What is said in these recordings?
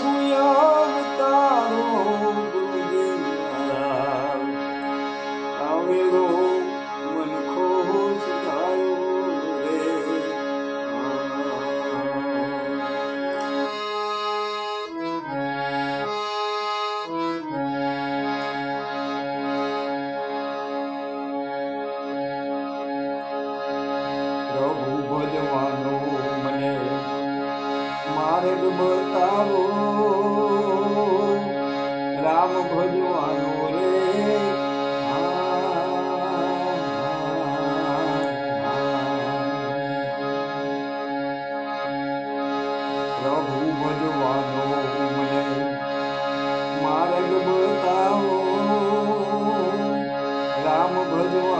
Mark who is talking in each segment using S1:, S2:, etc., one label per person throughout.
S1: Hallelujah. માર્ગ બતાવો. રામ ભજવાનો રે. પ્રભુ ભજવાનો મને માર્ગ બતાવો. રામ ભજવા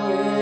S1: glory.